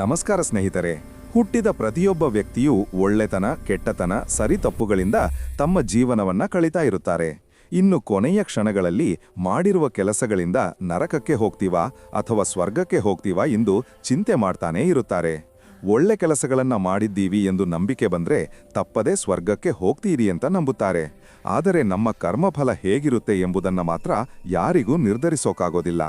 ನಮಸ್ಕಾರ ಸ್ನೇಹಿತರೆ. ಹುಟ್ಟಿದ ಪ್ರತಿಯೊಬ್ಬ ವ್ಯಕ್ತಿಯೂ ಒಳ್ಳೆತನ, ಕೆಟ್ಟತನ, ಸರಿ ತಪ್ಪುಗಳಿಂದ ತಮ್ಮ ಜೀವನವನ್ನ ಕಳೀತಾ ಇರುತ್ತಾರೆ. ಇನ್ನು ಕೊನೆಯ ಕ್ಷಣಗಳಲ್ಲಿ ಮಾಡಿರುವ ಕೆಲಸಗಳಿಂದ ನರಕಕ್ಕೆ ಹೋಗ್ತೀವಾ ಅಥವಾ ಸ್ವರ್ಗಕ್ಕೆ ಹೋಗ್ತೀವಾ ಎಂದು ಚಿಂತೆ ಮಾಡ್ತಾನೇ ಇರುತ್ತಾರೆ. ಒಳ್ಳೆ ಕೆಲಸಗಳನ್ನ ಮಾಡಿದ್ದೀವಿ ಎಂದು ನಂಬಿಕೆ ಬಂದ್ರೆ ತಪ್ಪದೇ ಸ್ವರ್ಗಕ್ಕೆ ಹೋಗ್ತೀರಿ ಅಂತ ನಂಬುತ್ತಾರೆ. ಆದರೆ ನಮ್ಮ ಕರ್ಮಫಲ ಹೇಗಿರುತ್ತೆ ಎಂಬುದನ್ನ ಮಾತ್ರ ಯಾರಿಗೂ ನಿರ್ಧರಿಸೋಕಾಗೋದಿಲ್ಲ.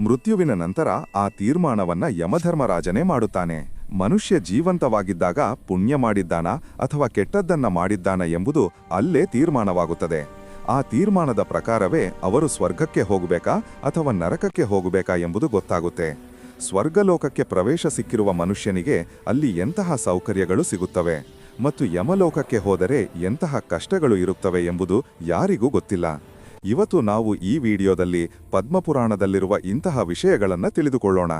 ಮೃತ್ಯುವಿನ ನಂತರ ಆ ತೀರ್ಮಾನವನ್ನ ಯಮಧರ್ಮರಾಜನೇ ಮಾಡುತ್ತಾನೆ. ಮನುಷ್ಯ ಜೀವಂತವಾಗಿದ್ದಾಗ ಪುಣ್ಯ ಮಾಡಿದ್ದಾನ ಅಥವಾ ಕೆಟ್ಟದ್ದನ್ನ ಮಾಡಿದ್ದಾನ ಎಂಬುದು ಅಲ್ಲೇ ತೀರ್ಮಾನವಾಗುತ್ತದೆ. ಆ ತೀರ್ಮಾನದ ಪ್ರಕಾರವೇ ಅವರು ಸ್ವರ್ಗಕ್ಕೆ ಹೋಗಬೇಕಾ ಅಥವಾ ನರಕಕ್ಕೆ ಹೋಗಬೇಕಾ ಎಂಬುದು ಗೊತ್ತಾಗುತ್ತೆ. ಸ್ವರ್ಗಲೋಕಕ್ಕೆ ಪ್ರವೇಶ ಸಿಕ್ಕಿರುವ ಮನುಷ್ಯನಿಗೆ ಅಲ್ಲಿ ಎಂತಹ ಸೌಕರ್ಯಗಳು ಸಿಗುತ್ತವೆ ಮತ್ತು ಯಮಲೋಕಕ್ಕೆ ಹೋದರೆ ಎಂತಹ ಕಷ್ಟಗಳು ಇರುತ್ತವೆ ಎಂಬುದು ಯಾರಿಗೂ ಗೊತ್ತಿಲ್ಲ. ಇವತ್ತು ನಾವು ಈ ವಿಡಿಯೋದಲ್ಲಿ ಪದ್ಮಪುರಾಣದಲ್ಲಿರುವ ಇಂತಹ ವಿಷಯಗಳನ್ನು ತಿಳಿದುಕೊಳ್ಳೋಣ.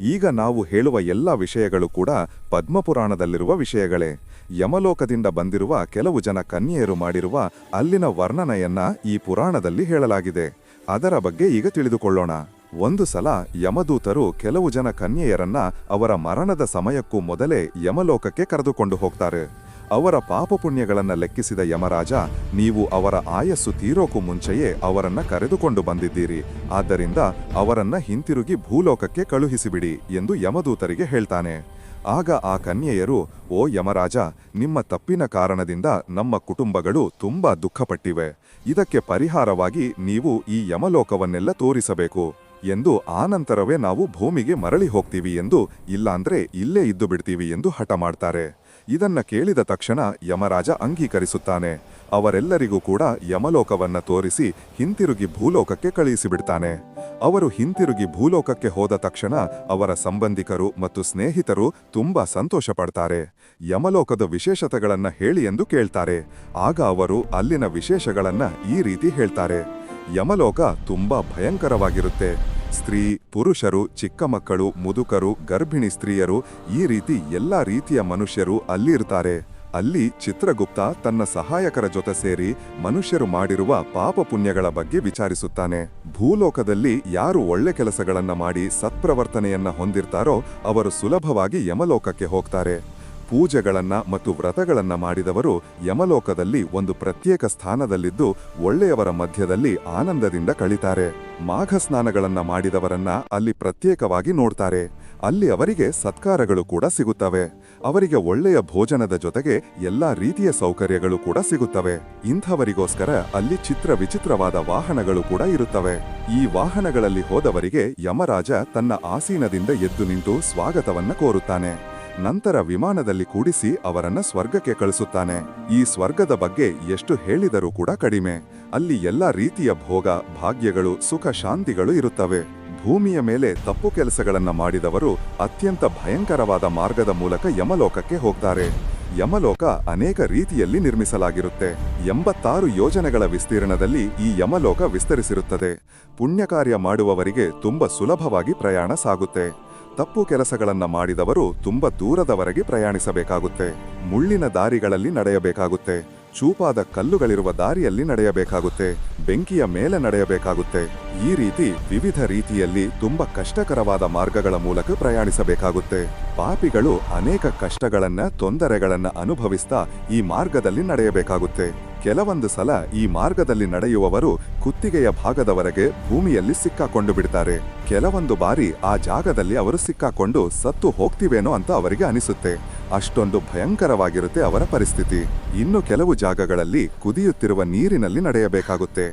ಈಗ ನಾವು ಹೇಳುವ ಎಲ್ಲ ವಿಷಯಗಳು ಕೂಡ ಪದ್ಮಪುರಾಣದಲ್ಲಿರುವ ವಿಷಯಗಳೇ. ಯಮಲೋಕದಿಂದ ಬಂದಿರುವ ಕೆಲವು ಜನ ಕನ್ಯೆಯರು ಮಾಡಿರುವ ಅಲ್ಲಿನ ವರ್ಣನೆಯನ್ನ ಈ ಪುರಾಣದಲ್ಲಿ ಹೇಳಲಾಗಿದೆ. ಅದರ ಬಗ್ಗೆ ಈಗ ತಿಳಿದುಕೊಳ್ಳೋಣ. ಒಂದು ಸಲ ಯಮದೂತರು ಕೆಲವು ಜನ ಕನ್ಯೆಯರನ್ನ ಅವರ ಮರಣದ ಸಮಯಕ್ಕೂ ಮೊದಲೇ ಯಮಲೋಕಕ್ಕೆ ಕರೆದುಕೊಂಡು ಹೋಗ್ತಾರೆ. ಅವರ ಪಾಪಪುಣ್ಯಗಳನ್ನು ಲೆಕ್ಕಿಸಿದ ಯಮರಾಜ, ನೀವು ಅವರ ಆಯಸ್ಸು ತೀರೋಕು ಮುಂಚೆಯೇ ಅವರನ್ನ ಕರೆದುಕೊಂಡು ಬಂದಿದ್ದೀರಿ. ಆದ್ದರಿಂದ ಅವರನ್ನ ಹಿಂತಿರುಗಿ ಭೂಲೋಕಕ್ಕೆ ಕಳುಹಿಸಿಬಿಡಿ ಎಂದು ಯಮದೂತರಿಗೆ ಹೇಳ್ತಾನೆ. ಆಗ ಆ ಕನ್ಯೆಯರು, ಓ ಯಮರಾಜ, ನಿಮ್ಮ ತಪ್ಪಿನ ಕಾರಣದಿಂದ ನಮ್ಮ ಕುಟುಂಬಗಳು ತುಂಬಾ ದುಃಖಪಟ್ಟಿವೆ. ಇದಕ್ಕೆ ಪರಿಹಾರವಾಗಿ ನೀವು ಈ ಯಮಲೋಕವನ್ನೆಲ್ಲ ತೋರಿಸಬೇಕು ಎಂದು ಆನಂತರವೇ ನಾವು ಭೂಮಿಗೆ ಮರಳಿ ಹೋಗ್ತೀವಿ ಎಂದು, ಇಲ್ಲಾಂದ್ರೆ ಇಲ್ಲೇ ಇದ್ದು ಬಿಡ್ತೀವಿ ಎಂದು ಹಠ ಮಾಡ್ತಾರೆ. ಇದನ್ನ ಕೇಳಿದ ತಕ್ಷಣ ಯಮರಾಜ ಅಂಗೀಕರಿಸುತ್ತಾನೆ. ಅವರೆಲ್ಲರಿಗೂ ಕೂಡ ಯಮಲೋಕವನ್ನ ತೋರಿಸಿ ಹಿಂತಿರುಗಿ ಭೂಲೋಕಕ್ಕೆ ಕಳುಹಿಸಿಬಿಡ್ತಾನೆ. ಅವರು ಹಿಂತಿರುಗಿ ಭೂಲೋಕಕ್ಕೆ ಹೋದ ತಕ್ಷಣ ಅವರ ಸಂಬಂಧಿಕರು ಮತ್ತು ಸ್ನೇಹಿತರು ತುಂಬಾ ಸಂತೋಷ ಪಡ್ತಾರೆ ಯಮಲೋಕದ ವಿಶೇಷತೆಗಳನ್ನ ಹೇಳಿ ಎಂದು ಕೇಳ್ತಾರೆ. ಆಗ ಅವರು ಅಲ್ಲಿನ ವಿಶೇಷಗಳನ್ನ ಈ ರೀತಿ ಹೇಳ್ತಾರೆ. ಯಮಲೋಕ ತುಂಬಾ ಭಯಂಕರವಾಗಿರುತ್ತೆ. ಸ್ತ್ರೀ, ಪುರುಷರು, ಚಿಕ್ಕ ಮಕ್ಕಳು, ಮುದುಕರು, ಗರ್ಭಿಣಿ ಸ್ತ್ರೀಯರು ಈ ರೀತಿ ಎಲ್ಲಾ ರೀತಿಯ ಮನುಷ್ಯರು ಅಲ್ಲಿರ್ತಾರೆ ಅಲ್ಲಿ ಚಿತ್ರಗುಪ್ತ ತನ್ನ ಸಹಾಯಕರ ಜೊತೆ ಸೇರಿ ಮನುಷ್ಯರು ಮಾಡಿರುವ ಪಾಪ ಪುಣ್ಯಗಳ ಬಗ್ಗೆ ವಿಚಾರಿಸುತ್ತಾನೆ. ಭೂಲೋಕದಲ್ಲಿ ಯಾರು ಒಳ್ಳೆ ಕೆಲಸಗಳನ್ನ ಮಾಡಿ ಸತ್ಪ್ರವರ್ತನೆಯನ್ನ ಹೊಂದಿರ್ತಾರೋ ಅವರು ಸುಲಭವಾಗಿ ಯಮಲೋಕಕ್ಕೆ ಹೋಗ್ತಾರೆ. ಪೂಜೆಗಳನ್ನ ಮತ್ತು ವ್ರತಗಳನ್ನ ಮಾಡಿದವರು ಯಮಲೋಕದಲ್ಲಿ ಒಂದು ಪ್ರತ್ಯೇಕ ಸ್ಥಾನದಲ್ಲಿದ್ದು ಒಳ್ಳೆಯವರ ಮಧ್ಯದಲ್ಲಿ ಆನಂದದಿಂದ ಕಳಿತಾರೆ. ಮಾಘ ಸ್ನಾನಗಳನ್ನ ಮಾಡಿದವರನ್ನ ಅಲ್ಲಿ ಪ್ರತ್ಯೇಕವಾಗಿ ನೋಡ್ತಾರೆ. ಅಲ್ಲಿ ಅವರಿಗೆ ಸತ್ಕಾರಗಳು ಕೂಡ ಸಿಗುತ್ತವೆ. ಅವರಿಗೆ ಒಳ್ಳೆಯ ಭೋಜನದ ಜೊತೆಗೆ ಎಲ್ಲಾ ರೀತಿಯ ಸೌಕರ್ಯಗಳು ಕೂಡ ಸಿಗುತ್ತವೆ. ಇಂಥವರಿಗೋಸ್ಕರ ಅಲ್ಲಿ ಚಿತ್ರ ವಿಚಿತ್ರವಾದ ವಾಹನಗಳು ಕೂಡ ಇರುತ್ತವೆ. ಈ ವಾಹನಗಳಲ್ಲಿ ಹೋದವರಿಗೆ ಯಮರಾಜ ತನ್ನ ಆಸೀನದಿಂದ ಎದ್ದು ನಿಂತು ಸ್ವಾಗತವನ್ನ ಕೋರುತ್ತಾನೆ. ನಂತರ ವಿಮಾನದಲ್ಲಿ ಕೂಡಿಸಿ ಅವರನ್ನ ಸ್ವರ್ಗಕ್ಕೆ ಕಳಿಸುತ್ತಾನೆ. ಈ ಸ್ವರ್ಗದ ಬಗ್ಗೆ ಎಷ್ಟು ಹೇಳಿದರೂ ಕೂಡ ಕಡಿಮೆ. ಅಲ್ಲಿ ಎಲ್ಲಾ ರೀತಿಯ ಭೋಗ, ಭಾಗ್ಯಗಳು, ಸುಖ, ಶಾಂತಿಗಳು ಇರುತ್ತವೆ. ಭೂಮಿಯ ಮೇಲೆ ತಪ್ಪು ಕೆಲಸಗಳನ್ನ ಮಾಡಿದವರು ಅತ್ಯಂತ ಭಯಂಕರವಾದ ಮಾರ್ಗದ ಮೂಲಕ ಯಮಲೋಕಕ್ಕೆ ಹೋಗ್ತಾರೆ. ಯಮಲೋಕ ಅನೇಕ ರೀತಿಯಲ್ಲಿ ನಿರ್ಮಿಸಲಾಗಿರುತ್ತೆ. ಎಂಬತ್ತಾರು ಯೋಜನೆಗಳ ವಿಸ್ತೀರ್ಣದಲ್ಲಿ ಈ ಯಮಲೋಕ ವಿಸ್ತರಿಸಿರುತ್ತದೆ. ಪುಣ್ಯಕಾರ್ಯ ಮಾಡುವವರಿಗೆ ತುಂಬ ಸುಲಭವಾಗಿ ಪ್ರಯಾಣ ಸಾಗುತ್ತೆ. ತಪ್ಪು ಕೆಲಸಗಳನ್ನ ಮಾಡಿದವರು ತುಂಬ ದೂರದವರೆಗೆ ಪ್ರಯಾಣಿಸಬೇಕಾಗುತ್ತೆ. ಮುಳ್ಳಿನ ದಾರಿಗಳಲ್ಲಿ ನಡೆಯಬೇಕಾಗುತ್ತೆ. ಚೂಪಾದ ಕಲ್ಲುಗಳಿರುವ ದಾರಿಯಲ್ಲಿ ನಡೆಯಬೇಕಾಗುತ್ತೆ. ಬೆಂಕಿಯ ಮೇಲೆ ನಡೆಯಬೇಕಾಗುತ್ತೆ. ಈ ರೀತಿ ವಿವಿಧ ರೀತಿಯಲ್ಲಿ ತುಂಬ ಕಷ್ಟಕರವಾದ ಮಾರ್ಗಗಳ ಮೂಲಕ ಪ್ರಯಾಣಿಸಬೇಕಾಗುತ್ತೆ. ಪಾಪಿಗಳು ಅನೇಕ ಕಷ್ಟಗಳನ್ನ, ತೊಂದರೆಗಳನ್ನ ಅನುಭವಿಸ್ತಾ ಈ ಮಾರ್ಗದಲ್ಲಿ ನಡೆಯಬೇಕಾಗುತ್ತೆ. ಕೆಲವೊಂದು ಸಲ ಈ ಮಾರ್ಗದಲ್ಲಿ ನಡೆಯುವವರು ಕುತ್ತಿಗೆಯ ಭಾಗದವರೆಗೆ ಭೂಮಿಯಲ್ಲಿ ಸಿಕ್ಕಾಕೊಂಡು ಬಿಡ್ತಾರೆ. ಕೆಲವೊಂದು ಬಾರಿ ಆ ಜಾಗದಲ್ಲಿ ಅವರು ಸಿಕ್ಕಾಕೊಂಡು ಸತ್ತು ಹೋಗ್ತಿವೇನೋ ಅಂತ ಅವರಿಗೆ ಅನಿಸುತ್ತೆ. ಅಷ್ಟೊಂದು ಭಯಂಕರವಾಗಿರುತ್ತೆ ಅವರ ಪರಿಸ್ಥಿತಿ. ಇನ್ನು ಕೆಲವು ಜಾಗಗಳಲ್ಲಿ ಕುದಿಯುತ್ತಿರುವ ನೀರಿನಲ್ಲಿ ನಡೆಯಬೇಕಾಗುತ್ತೆ.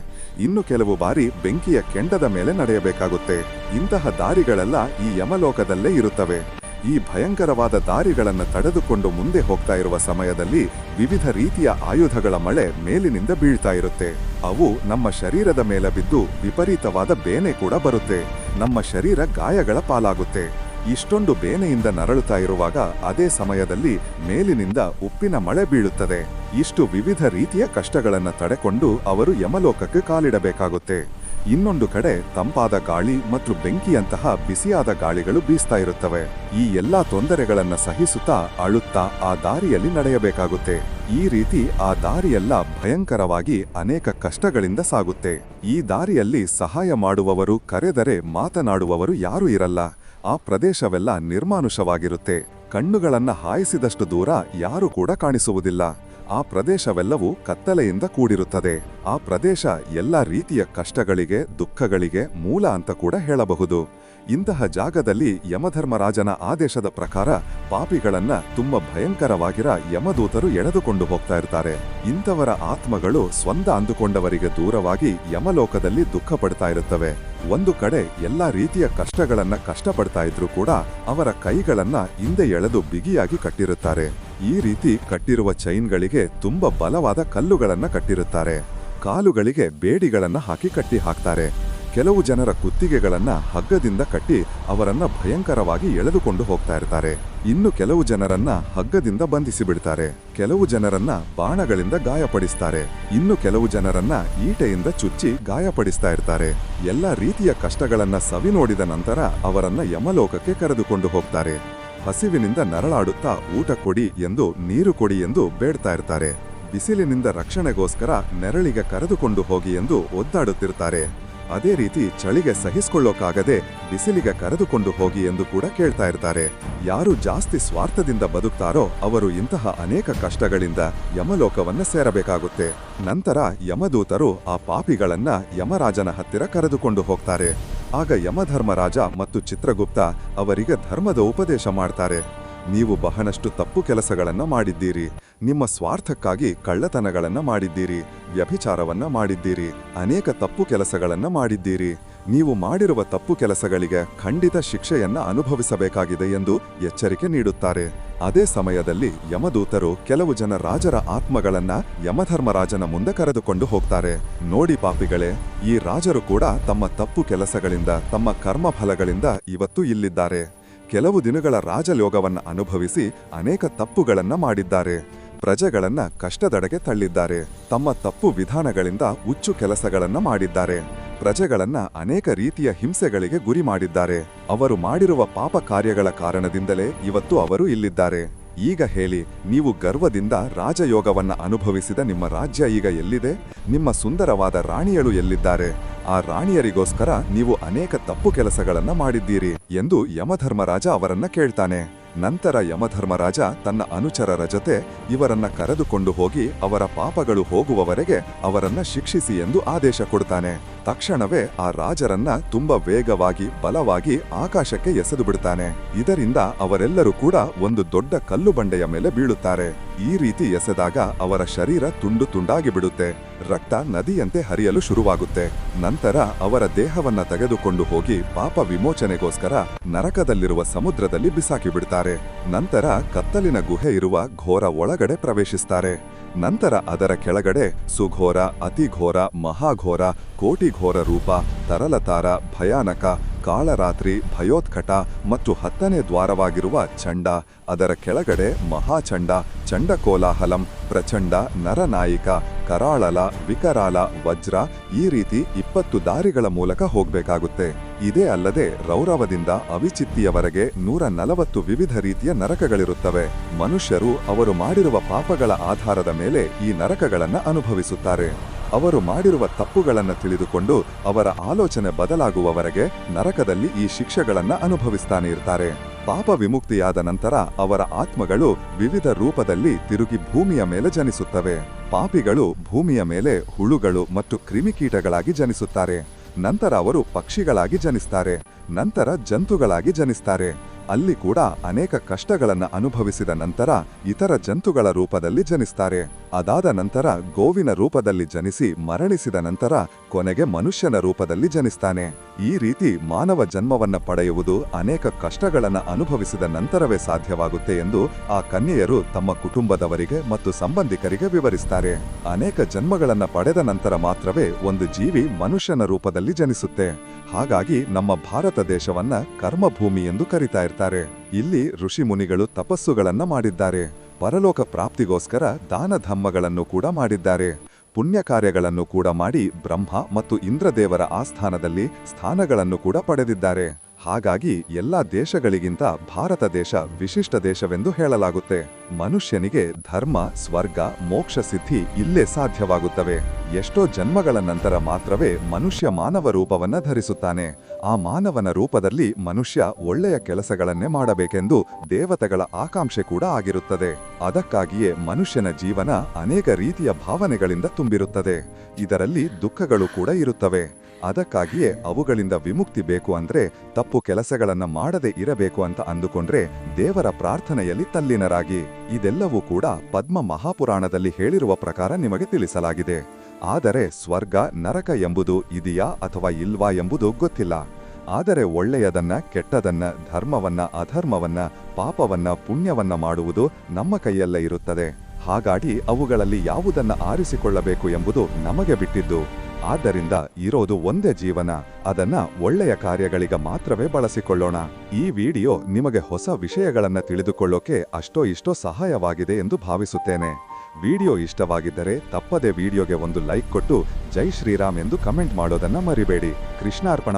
ಇನ್ನು ಕೆಲವು ಬಾರಿ ಬೆಂಕಿಯ ಕೆಂಡದ ಮೇಲೆ ನಡೆಯಬೇಕಾಗುತ್ತೆ. ಇಂತಹ ದಾರಿಗಳೆಲ್ಲ ಈ ಯಮಲೋಕದಲ್ಲೇ ಇರುತ್ತವೆ. ಈ ಭಯಂಕರವಾದ ದಾರಿಗಳನ್ನು ತಡೆದುಕೊಂಡು ಮುಂದೆ ಹೋಗ್ತಾ ಇರುವ ಸಮಯದಲ್ಲಿ ವಿವಿಧ ರೀತಿಯ ಆಯುಧಗಳ ಮಳೆ ಮೇಲಿನಿಂದ ಬೀಳ್ತಾ ಇರುತ್ತೆ. ಅವು ನಮ್ಮ ಶರೀರದ ಮೇಲೆ ಬಿದ್ದು ವಿಪರೀತವಾದ ಬೇನೆ ಕೂಡ ಬರುತ್ತೆ. ನಮ್ಮ ಶರೀರ ಗಾಯಗಳ ಪಾಲಾಗುತ್ತೆ. ಇಷ್ಟೊಂದು ಬೇನೆಯಿಂದ ನರಳುತ್ತಾ ಇರುವಾಗ ಅದೇ ಸಮಯದಲ್ಲಿ ಮೇಲಿನಿಂದ ಉಪ್ಪಿನ ಮಳೆ ಬೀಳುತ್ತದೆ. ಇಷ್ಟು ವಿವಿಧ ರೀತಿಯ ಕಷ್ಟಗಳನ್ನು ತಡೆಕೊಂಡು ಅವರು ಯಮಲೋಕಕ್ಕೆ ಕಾಲಿಡಬೇಕಾಗುತ್ತೆ. ಇನ್ನೊಂದು ಕಡೆ ತಂಪಾದ ಗಾಳಿ ಮತ್ತು ಬೆಂಕಿಯಂತಹ ಬಿಸಿಯಾದ ಗಾಳಿಗಳು ಬೀಸ್ತಾ ಇರುತ್ತವೆ. ಈ ಎಲ್ಲಾ ತೊಂದರೆಗಳನ್ನ ಸಹಿಸುತ್ತಾ ಅಳುತ್ತಾ ಆ ದಾರಿಯಲ್ಲಿ ನಡೆಯಬೇಕಾಗುತ್ತೆ. ಈ ರೀತಿ ಆ ದಾರಿಯೆಲ್ಲ ಭಯಂಕರವಾಗಿ ಅನೇಕ ಕಷ್ಟಗಳಿಂದ ಸಾಗುತ್ತೆ. ಈ ದಾರಿಯಲ್ಲಿ ಸಹಾಯ ಮಾಡುವವರು, ಕರೆದರೆ ಮಾತನಾಡುವವರು ಯಾರೂ ಇರಲ್ಲ. ಆ ಪ್ರದೇಶವೆಲ್ಲ ನಿರ್ಮಾನುಷವಾಗಿರುತ್ತೆ. ಕಣ್ಣುಗಳನ್ನ ಹಾಯಿಸಿದಷ್ಟು ದೂರ ಯಾರೂ ಕೂಡ ಕಾಣಿಸುವುದಿಲ್ಲ. ಆ ಪ್ರದೇಶವೆಲ್ಲವೂ ಕತ್ತಲೆಯಿಂದ ಕೂಡಿರುತ್ತದೆ. ಆ ಪ್ರದೇಶ ಎಲ್ಲ ರೀತಿಯ ಕಷ್ಟಗಳಿಗೆ, ದುಃಖಗಳಿಗೆ ಮೂಲ ಅಂತ ಕೂಡ ಹೇಳಬಹುದು. ಇಂತಹ ಜಾಗದಲ್ಲಿ ಯಮಧರ್ಮರಾಜನ ಆದೇಶದ ಪ್ರಕಾರ ಪಾಪಿಗಳನ್ನ ತುಂಬ ಭಯಂಕರವಾಗಿರ ಯಮದೂತರು ಎಳೆದುಕೊಂಡು ಹೋಗ್ತಾ ಇರ್ತಾರೆ. ಇಂಥವರ ಆತ್ಮಗಳು ಸ್ವಂತ ಅಂದುಕೊಂಡವರಿಗೆ ದೂರವಾಗಿ ಯಮಲೋಕದಲ್ಲಿ ದುಃಖ ಪಡ್ತಾ ಇರುತ್ತವೆ. ಒಂದು ಕಡೆ ಎಲ್ಲ ರೀತಿಯ ಕಷ್ಟಗಳನ್ನ ಕಷ್ಟಪಡ್ತಾ ಇದ್ರೂ ಕೂಡ ಅವರ ಕೈಗಳನ್ನ ಹಿಂದೆ ಎಳೆದು ಬಿಗಿಯಾಗಿ ಕಟ್ಟಿರುತ್ತಾರೆ. ಈ ರೀತಿ ಕಟ್ಟಿರುವ ಚೈನ್ಗಳಿಗೆ ತುಂಬ ಬಲವಾದ ಕಲ್ಲುಗಳನ್ನು ಕಟ್ಟಿರುತ್ತಾರೆ. ಕಾಲುಗಳಿಗೆ ಬೇಡಿಗಳನ್ನು ಹಾಕಿ ಕಟ್ಟಿ ಹಾಕ್ತಾರೆ. ಕೆಲವು ಜನರ ಕುತ್ತಿಗೆಗಳನ್ನ ಹಗ್ಗದಿಂದ ಕಟ್ಟಿ ಅವರನ್ನ ಭಯಂಕರವಾಗಿ ಎಳೆದುಕೊಂಡು ಹೋಗ್ತಾ ಇರ್ತಾರೆ. ಇನ್ನು ಕೆಲವು ಜನರನ್ನ ಹಗ್ಗದಿಂದ ಬಂಧಿಸಿ ಬಿಡ್ತಾರೆ. ಕೆಲವು ಜನರನ್ನ ಬಾಣಗಳಿಂದ ಗಾಯಪಡಿಸ್ತಾರೆ. ಇನ್ನು ಕೆಲವು ಜನರನ್ನ ಈಟೆಯಿಂದ ಚುಚ್ಚಿ ಗಾಯಪಡಿಸ್ತಾ ಇರ್ತಾರೆ. ಎಲ್ಲ ರೀತಿಯ ಕಷ್ಟಗಳನ್ನ ಸವಿ ನೋಡಿದ ನಂತರ ಅವರನ್ನ ಯಮಲೋಕಕ್ಕೆ ಕರೆದುಕೊಂಡು ಹೋಗ್ತಾರೆ. ಹಸಿವಿನಿಂದ ನರಳಾಡುತ್ತಾ ಊಟ ಕೊಡಿ ಎಂದು ನೀರು ಕೊಡಿ ಎಂದು ಬೇಡ್ತಾ ಇರ್ತಾರೆ. ಬಿಸಿಲಿನಿಂದ ರಕ್ಷಣೆಗೋಸ್ಕರ ನೆರಳಿಗೆ ಕರೆದುಕೊಂಡು ಹೋಗಿ ಎಂದು ಒದ್ದಾಡುತ್ತಿರ್ತಾರೆ. ಅದೇ ರೀತಿ ಚಳಿಗೆ ಸಹಿಸ್ಕೊಳ್ಳೋಕಾಗದೆ ಬಿಸಿಲಿಗೆ ಕರೆದುಕೊಂಡು ಹೋಗಿ ಎಂದು ಕೂಡ ಕೇಳ್ತಾ ಇರ್ತಾರೆ. ಯಾರು ಜಾಸ್ತಿ ಸ್ವಾರ್ಥದಿಂದ ಬದುಕ್ತಾರೋ ಅವರು ಇಂತಹ ಅನೇಕ ಕಷ್ಟಗಳಿಂದ ಯಮಲೋಕವನ್ನ ಸೇರಬೇಕಾಗುತ್ತೆ. ನಂತರ ಯಮದೂತರು ಆ ಪಾಪಿಗಳನ್ನ ಯಮರಾಜನ ಹತ್ತಿರ ಕರೆದುಕೊಂಡು ಹೋಗ್ತಾರೆ. ಆಗ ಯಮಧರ್ಮರಾಜ ಮತ್ತು ಚಿತ್ರಗುಪ್ತ ಅವರಿಗೆ ಧರ್ಮದ ಉಪದೇಶ ಮಾಡ್ತಾರೆ. ನೀವು ಬಹಳಷ್ಟು ತಪ್ಪು ಕೆಲಸಗಳನ್ನು ಮಾಡಿದ್ದೀರಿ. ನಿಮ್ಮ ಸ್ವಾರ್ಥಕ್ಕಾಗಿ ಕಳ್ಳತನಗಳನ್ನು ಮಾಡಿದ್ದೀರಿ. ವ್ಯಭಿಚಾರವನ್ನು ಮಾಡಿದ್ದೀರಿ. ಅನೇಕ ತಪ್ಪು ಕೆಲಸಗಳನ್ನು ಮಾಡಿದ್ದೀರಿ. ನೀವು ಮಾಡಿರುವ ತಪ್ಪು ಕೆಲಸಗಳಿಗೆ ಖಂಡಿತ ಶಿಕ್ಷೆಯನ್ನ ಅನುಭವಿಸಬೇಕಾಗಿದೆ ಎಂದು ಎಚ್ಚರಿಕೆ ನೀಡುತ್ತಾರೆ. ಅದೇ ಸಮಯದಲ್ಲಿ ಯಮದೂತರು ಕೆಲವು ಜನ ರಾಜರ ಆತ್ಮಗಳನ್ನ ಯಮಧರ್ಮರಾಜನ ಮುಂದೆ ಕರೆದುಕೊಂಡು ಹೋಗ್ತಾರೆ. ನೋಡಿ ಪಾಪಿಗಳೇ, ಈ ರಾಜರು ಕೂಡ ತಮ್ಮ ತಪ್ಪು ಕೆಲಸಗಳಿಂದ, ತಮ್ಮ ಕರ್ಮಫಲಗಳಿಂದ ಇವತ್ತು ಇಲ್ಲಿದ್ದಾರೆ. ಕೆಲವು ದಿನಗಳ ರಾಜಲೋಗವನ್ನ ಅನುಭವಿಸಿ ಅನೇಕ ತಪ್ಪುಗಳನ್ನ ಮಾಡಿದ್ದಾರೆ. ಪ್ರಜೆಗಳನ್ನ ಕಷ್ಟದಡೆಗೆ ತಳ್ಳಿದ್ದಾರೆ. ತಮ್ಮ ತಪ್ಪು ವಿಧಾನಗಳಿಂದ ಹುಚ್ಚು ಕೆಲಸಗಳನ್ನ ಮಾಡಿದ್ದಾರೆ. ಪ್ರಜೆಗಳನ್ನ ಅನೇಕ ರೀತಿಯ ಹಿಂಸೆಗಳಿಗೆ ಗುರಿ ಮಾಡಿದ್ದಾರೆ. ಅವರು ಮಾಡಿರುವ ಪಾಪ ಕಾರ್ಯಗಳ ಕಾರಣದಿಂದಲೇ ಇವತ್ತು ಅವರು ಇಲ್ಲಿದ್ದಾರೆ. ಈಗ ಹೇಳಿ, ನೀವು ಗರ್ವದಿಂದ ರಾಜಯೋಗವನ್ನ ಅನುಭವಿಸಿದ ನಿಮ್ಮ ರಾಜ್ಯ ಈಗ ಎಲ್ಲಿದೆ? ನಿಮ್ಮ ಸುಂದರವಾದ ರಾಣಿಯಳು ಎಲ್ಲಿದ್ದಾರೆ? ಆ ರಾಣಿಯರಿಗೋಸ್ಕರ ನೀವು ಅನೇಕ ತಪ್ಪು ಕೆಲಸಗಳನ್ನ ಮಾಡಿದ್ದೀರಿ ಎಂದು ಯಮಧರ್ಮರಾಜ ಅವರನ್ನ ಕೇಳ್ತಾನೆ. ನಂತರ ಯಮಧರ್ಮರಾಜ ತನ್ನ ಅನುಚರರ ಜೊತೆ ಇವರನ್ನ ಕರೆದುಕೊಂಡು ಹೋಗಿ ಅವರ ಪಾಪಗಳು ಹೋಗುವವರೆಗೆ ಅವರನ್ನ ಶಿಕ್ಷಿಸಿ ಎಂದು ಆದೇಶ ಕೊಡ್ತಾನೆ. ತಕ್ಷಣವೇ ಆ ರಾಜರನ್ನ ತುಂಬಾ ವೇಗವಾಗಿ, ಬಲವಾಗಿ ಆಕಾಶಕ್ಕೆ ಎಸೆದು ಬಿಡ್ತಾನೆ. ಇದರಿಂದ ಅವರೆಲ್ಲರೂ ಕೂಡ ಒಂದು ದೊಡ್ಡ ಕಲ್ಲು ಬಂಡೆಯ ಮೇಲೆ ಬೀಳುತ್ತಾರೆ. ಈ ರೀತಿ ಎಸೆದಾಗ ಅವರ ಶರೀರ ತುಂಡು ತುಂಡಾಗಿ ಬಿಡುತ್ತೆ. ರಕ್ತ ನದಿಯಂತೆ ಹರಿಯಲು ಶುರುವಾಗುತ್ತೆ. ನಂತರ ಅವರ ದೇಹವನ್ನ ತೆಗೆದುಕೊಂಡು ಹೋಗಿ ಪಾಪ ವಿಮೋಚನೆಗೋಸ್ಕರ ನರಕದಲ್ಲಿರುವ ಸಮುದ್ರದಲ್ಲಿ ಬಿಸಾಕಿ ಬಿಡ್ತಾರೆ. ನಂತರ ಕತ್ತಲಿನ ಗುಹೆ ಇರುವ ಘೋರ ಒಳಗಡೆ ಪ್ರವೇಶಿಸ್ತಾರೆ. ನಂತರ ಅದರ ಕೆಳಗಡೆ ಸುಘೋರ, ಅತಿಘೋರ, ಮಹಾಘೋರ, ಕೋಟಿಘೋರ ರೂಪ, ತರಲತಾರ, ಭಯಾನಕ, ಕಾಳರಾತ್ರಿ, ಭಯೋತ್ಕಟ ಮತ್ತು ಹತ್ತನೇ ದ್ವಾರವಾಗಿರುವ ಚಂಡ ಅದರ ಕೆಳಗಡೆ ಮಹಾಚಂಡ ಚಂಡಕೋಲಾಹಲಂ ಪ್ರಚಂಡ, ನರನಾಯಿಕ, ಕರಾಳಲ, ವಿಕರಾಲ, ವಜ್ರ ಈ ರೀತಿ ಇಪ್ಪತ್ತು ದಾರಿಗಳ ಮೂಲಕ ಹೋಗ್ಬೇಕಾಗುತ್ತೆ. ಇದೇ ಅಲ್ಲದೆ ರೌರವದಿಂದ ಅವಿಚಿತ್ತಿಯವರೆಗೆ ನೂರ ನಲವತ್ತು ವಿವಿಧ ರೀತಿಯ ನರಕಗಳಿರುತ್ತವೆ. ಮನುಷ್ಯರು ಅವರು ಮಾಡಿರುವ ಪಾಪಗಳ ಆಧಾರದ ಮೇಲೆ ಈ ನರಕಗಳನ್ನು ಅನುಭವಿಸುತ್ತಾರೆ. ಅವರು ಮಾಡಿರುವ ತಪ್ಪುಗಳನ್ನು ತಿಳಿದುಕೊಂಡು ಅವರ ಆಲೋಚನೆ ಬದಲಾಗುವವರೆಗೆ ನರಕದಲ್ಲಿ ಈ ಶಿಕ್ಷೆಗಳನ್ನು ಅನುಭವಿಸ್ತಾನೆ ಇರ್ತಾರೆ. ಪಾಪ ವಿಮುಕ್ತಿಯಾದ ನಂತರ ಅವರ ಆತ್ಮಗಳು ವಿವಿಧ ರೂಪದಲ್ಲಿ ತಿರುಗಿ ಭೂಮಿಯ ಮೇಲೆ ಜನಿಸುತ್ತವೆ. ಪಾಪಿಗಳು ಭೂಮಿಯ ಮೇಲೆ ಹುಳುಗಳು ಮತ್ತು ಕ್ರಿಮಿಕೀಟಗಳಾಗಿ ಜನಿಸುತ್ತಾರೆ. ನಂತರ ಅವರು ಪಕ್ಷಿಗಳಾಗಿ ಜನಿಸ್ತಾರೆ. ನಂತರ ಜಂತುಗಳಾಗಿ ಜನಿಸ್ತಾರೆ. ಅಲ್ಲಿ ಕೂಡ ಅನೇಕ ಕಷ್ಟಗಳನ್ನು ಅನುಭವಿಸಿದ ನಂತರ ಇತರ ಜಂತುಗಳ ರೂಪದಲ್ಲಿ ಜನಿಸ್ತಾರೆ. ಅದಾದ ನಂತರ ಗೋವಿನ ರೂಪದಲ್ಲಿ ಜನಿಸಿ ಮರಣಿಸಿದ ನಂತರ ಕೊನೆಗೆ ಮನುಷ್ಯನ ರೂಪದಲ್ಲಿ ಜನಿಸ್ತಾನೆ. ಈ ರೀತಿ ಮಾನವ ಜನ್ಮವನ್ನ ಪಡೆಯುವುದು ಅನೇಕ ಕಷ್ಟಗಳನ್ನು ಅನುಭವಿಸಿದ ನಂತರವೇ ಸಾಧ್ಯವಾಗುತ್ತೆ ಎಂದು ಆ ಕನ್ಯೆಯರು ತಮ್ಮ ಕುಟುಂಬದವರಿಗೆ ಮತ್ತು ಸಂಬಂಧಿಕರಿಗೆ ವಿವರಿಸ್ತಾರೆ. ಅನೇಕ ಜನ್ಮಗಳನ್ನು ಪಡೆದ ನಂತರ ಮಾತ್ರವೇ ಒಂದು ಜೀವಿ ಮನುಷ್ಯನ ರೂಪದಲ್ಲಿ ಜನಿಸುತ್ತೆ. ಹಾಗಾಗಿ ನಮ್ಮ ಭಾರತ ದೇಶವನ್ನ ಕರ್ಮಭೂಮಿ ಎಂದು ಕರಿತಾ ಇರ್ತಾರೆ. ಇಲ್ಲಿ ಋಷಿ ಮುನಿಗಳು ತಪಸ್ಸುಗಳನ್ನ ಮಾಡಿದ್ದಾರೆ. ಪರಲೋಕ ಪ್ರಾಪ್ತಿಗೋಸ್ಕರ ದಾನ ಧಮ್ಮಗಳನ್ನು ಕೂಡ ಮಾಡಿದ್ದಾರೆ. ಪುಣ್ಯ ಕಾರ್ಯಗಳನ್ನು ಕೂಡ ಮಾಡಿ ಬ್ರಹ್ಮ ಮತ್ತು ಇಂದ್ರದೇವರ ಆಸ್ಥಾನದಲ್ಲಿ ಸ್ಥಾನಗಳನ್ನು ಕೂಡ ಪಡೆದಿದ್ದಾರೆ. ಹಾಗಾಗಿ ಎಲ್ಲಾ ದೇಶಗಳಿಗಿಂತ ಭಾರತ ದೇಶ ವಿಶಿಷ್ಟ ದೇಶವೆಂದು ಹೇಳಲಾಗುತ್ತೆ. ಮನುಷ್ಯನಿಗೆ ಧರ್ಮ, ಸ್ವರ್ಗ, ಮೋಕ್ಷ ಸಿದ್ಧಿ ಇಲ್ಲೇ ಸಾಧ್ಯವಾಗುತ್ತವೆ. ಎಷ್ಟೋ ಜನ್ಮಗಳ ನಂತರ ಮಾತ್ರವೇ ಮನುಷ್ಯ ಮಾನವ ರೂಪವನ್ನ ಧರಿಸುತ್ತಾನೆ. ಆ ಮಾನವನ ರೂಪದಲ್ಲಿ ಮನುಷ್ಯ ಒಳ್ಳೆಯ ಕೆಲಸಗಳನ್ನೇ ಮಾಡಬೇಕೆಂದು ದೇವತೆಗಳ ಆಕಾಂಕ್ಷೆ ಕೂಡ ಆಗಿರುತ್ತದೆ. ಅದಕ್ಕಾಗಿಯೇ ಮನುಷ್ಯನ ಜೀವನ ಅನೇಕ ರೀತಿಯ ಭಾವನೆಗಳಿಂದ ತುಂಬಿರುತ್ತದೆ. ಇದರಲ್ಲಿ ದುಃಖಗಳು ಕೂಡ ಇರುತ್ತವೆ. ಅದಕ್ಕಾಗಿಯೇ ಅವುಗಳಿಂದ ವಿಮುಕ್ತಿ ಬೇಕು ಅಂದ್ರೆ ತಪ್ಪು ಕೆಲಸಗಳನ್ನ ಮಾಡದೆ ಇರಬೇಕು ಅಂತ ಅಂದುಕೊಂಡ್ರೆ ದೇವರ ಪ್ರಾರ್ಥನೆಯಲ್ಲಿ ತಲ್ಲಿನರಾಗಿ. ಇದೆಲ್ಲವೂ ಕೂಡ ಪದ್ಮ ಮಹಾಪುರಾಣದಲ್ಲಿ ಹೇಳಿರುವ ಪ್ರಕಾರ ನಿಮಗೆ ತಿಳಿಸಲಾಗಿದೆ. ಆದರೆ ಸ್ವರ್ಗ, ನರಕ ಎಂಬುದು ಇದೆಯಾ ಅಥವಾ ಇಲ್ವಾ ಎಂಬುದು ಗೊತ್ತಿಲ್ಲ. ಆದರೆ ಒಳ್ಳೆಯದನ್ನ, ಕೆಟ್ಟದನ್ನ, ಧರ್ಮವನ್ನ, ಅಧರ್ಮವನ್ನ, ಪಾಪವನ್ನ, ಪುಣ್ಯವನ್ನ ಮಾಡುವುದು ನಮ್ಮ ಕೈಯಲ್ಲೇ ಇರುತ್ತದೆ. ಹಾಗಾಗಿ ಅವುಗಳಲ್ಲಿ ಯಾವುದನ್ನ ಆರಿಸಿಕೊಳ್ಳಬೇಕು ಎಂಬುದು ನಮಗೆ ಬಿಟ್ಟಿದ್ದು. ಆದ್ದರಿಂದ ಇರೋದು ಒಂದೇ ಜೀವನ, ಅದನ್ನ ಒಳ್ಳೆಯ ಕಾರ್ಯಗಳಿಗೆ ಮಾತ್ರವೇ ಬಳಸಿಕೊಳ್ಳೋಣ. ಈ ವಿಡಿಯೋ ನಿಮಗೆ ಹೊಸ ವಿಷಯಗಳನ್ನು ತಿಳಿದುಕೊಳ್ಳೋಕೆ ಅಷ್ಟೋ ಇಷ್ಟೋ ಸಹಾಯವಾಗಿದೆ ಎಂದು ಭಾವಿಸುತ್ತೇನೆ. ವಿಡಿಯೋ ಇಷ್ಟವಾಗಿದ್ದರೆ ತಪ್ಪದೆ ವಿಡಿಯೋಗೆ ಒಂದು ಲೈಕ್ ಕೊಟ್ಟು ಜೈ ಶ್ರೀರಾಮ್ ಎಂದು ಕಮೆಂಟ್ ಮಾಡೋದನ್ನ ಮರಿಬೇಡಿ. ಕೃಷ್ಣಾರ್ಪಣ